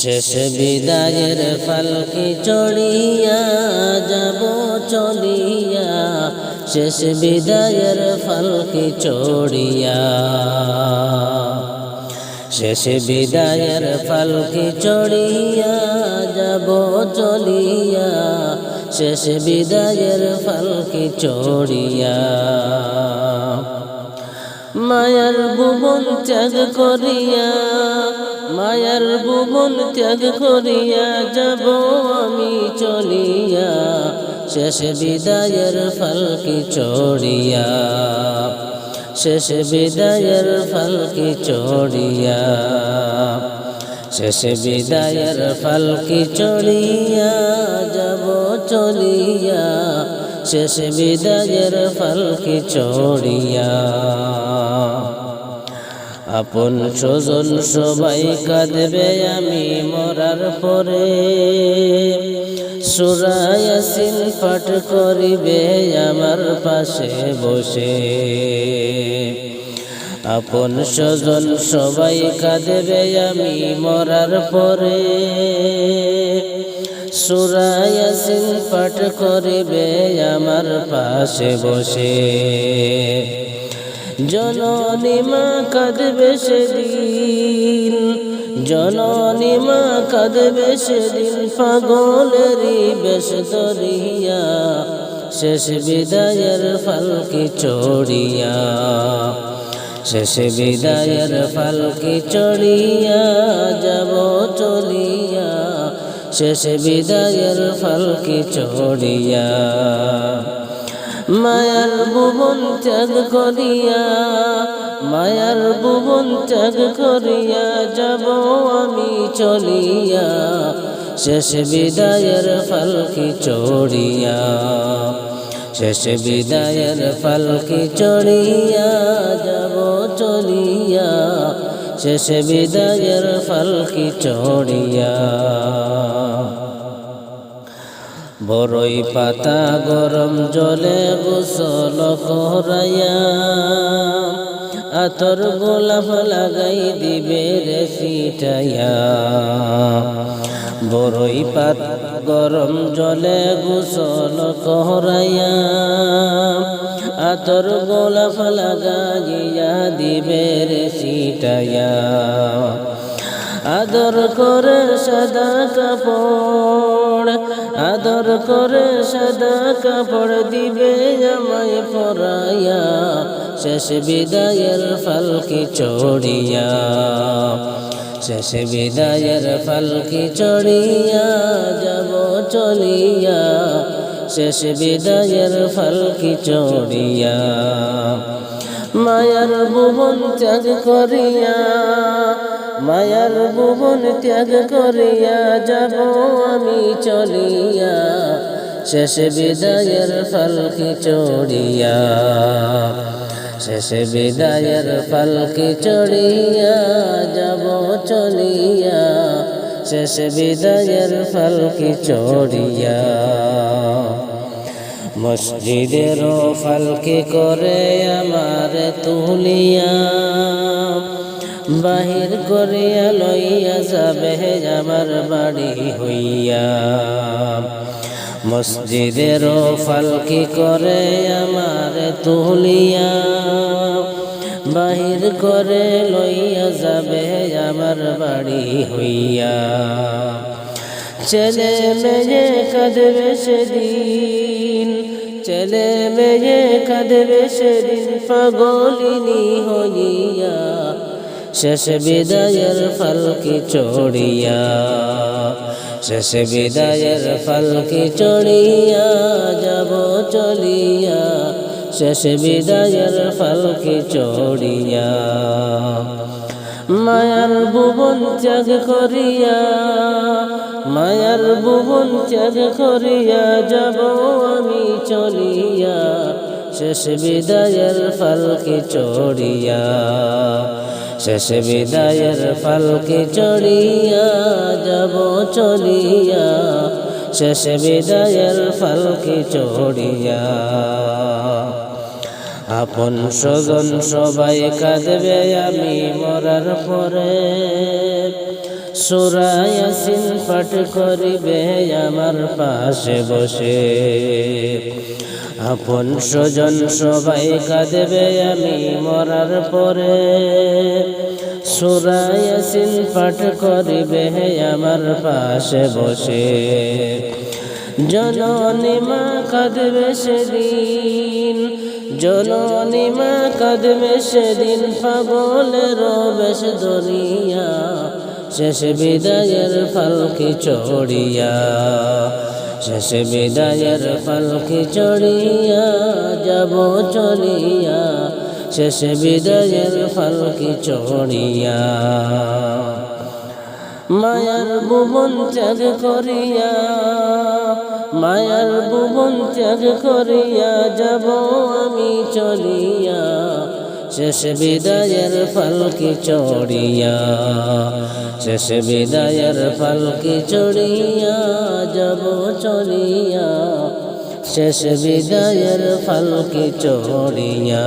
শেষ বিদায়ের ফালকি চড়িয়া যাব চলিয়া শেষ বিদায়ের ফালকি চড়িয়া। শেষ বিদায়ের ফালকি চড়িয়া যাব চলিয়া শেষ বিদায়ের ফালকি চড়িয়া। মায়ার ভুবন ত্যাগ করিয়া মায়ার ভুবন ত্যাগ করিয়া যাব আমি চলিয়া। শেষ বিদায়ের ফালকি চড়িয়া। শেষ বিদায়ের ফালকি চড়িয়া। শেষ বিদায়ের ফালকি চড়িয়া যাব চলিয়া। শেষ বিদায়ের ফালকি চড়িয়া। আপন স্বজন সবাই কাঁদবে আমি মরার পরে। সুরায়াসিন পাঠ করিবে আমার পাশে বসে। আপন স্বজন সবাই কাঁদবে আমি মরার পরে। সুরায়াসিন পাঠ করিবে আমার পাশে বসে। জননী মা কাঁদবে সেদিন। জননী মা কাঁদবে সেদিন, পাগলেরই বেশ ধরিয়া শেষ বিদায়ের ফালকি চড়িয়া। শেষ বিদায়ের ফালকি চড়িয়া যাব চলিয়া, শেষ বিদায়ের ফালকি চড়িয়া। মায়ার ভুবন ত্যাগ করিয়া, মায়ার ভুবন ত্যাগ করিয়া যাব আমি চলিয়া, শেষ বিদায়ের ফালকি চড়িয়া, শেষ বিদায়ের ফালকি চড়িয়া যাব চলিয়া, শেষ বিদায়ের ফালকি চড়িয়া। বড়ই পাতা গরম জলে গোসল করাইয়া। আতর গোলাপ লাগাই দিবে রে ফিটাইয়া। বড়ই পাত গরম জলে গোসল করাইয়া। আতর গোলাপ লাগাইয়া দিবে রে ফিটাইয়া। আদর করে সাদা কাপড়, আদর করে সাদা কাপড় দিবে আমায় পরাইয়া। শেষ বিদায়ের ফালকি চড়িয়া, শেষ বিদায়ের ফালকি চড়িয়া যাব চলিয়া। শেষ বিদায়ের ফালকি চড়িয়া, মায়ার ভুবন ত্যাগ করিয়া মায়ার ভুবন ত্যাগ করিয়া যাব আমি চলিয়া। শেষ বিদায়ের ফালকি চড়িয়া। শেষ বিদায়ের ফালকি চড়িয়া যাব চলিয়া। শেষ বিদায়ের ফালকি চড়িয়া। মসজিদের ফালকি করে আমার তুলিয়া। বাহির করিয়া লইয়া যাবে আমার বাড়ি হইয়া। মসজিদের ফালকি করে আমার তুলিয়া। বাহির করে লইয়া যাবে আমার বাড়ি হইয়া। ছেলে মেয়ে কাঁদবে সেদিন, ছেলে মেয়ে কাঁদবে সেদিন, পাগলিনী হইয়া। শেষ বিদায়ের ফালকি চড়িয়া, শেষ বিদায়ের ফালকি চড়িয়া যাব চলিয়া, শেষ বিদায়ের ফালকি চড়িয়া। মায়ার ভুবন ত্যাগ করিয়া, মায়ার ভুবন ত্যাগ করিয়া যাব আমি চলিয়া শেষ বিদায়ের ফালকি চড়িয়া, শেষ বিদায়ের ফালকি চড়িয়া যাব চলিয়া, শেষ বিদায়ের ফালকি চড়িয়া। আপন স্বজন সবাই কাঁদবে আমি মরার পরে। সুরায়াসিন পাঠ করিবে আমার পাশে বসে। আপন স্বজন সবাই কাঁদবে আমি মরার পরে। সুরায়াসিন পাঠ করিবে আমার পাশে বসে। জননী মা কাঁদবে সেদিন, জননী মা কাঁদবে সেদিন পাগলের বেশ দরিয়া শেষ বিদায়ের ফালকি চড়িয়া, শেষ বিদায়ের ফালকি চড়িয়া যাব চলিয়া, শেষ বিদায়ের ফালকি চড়িয়া। মায়ার ভুবন ত্যাগ করিয়া, মায়ার ভুবন ত্যাগ করিয়া যাব আমি চলিয়া শেষ বিদায়ের ফলকি চড়িয়া শেষ বিদায়ের ফলকি চড়িয়া যাব চড়িয়া শেষ বিদায়ের ফলকি চড়িয়া।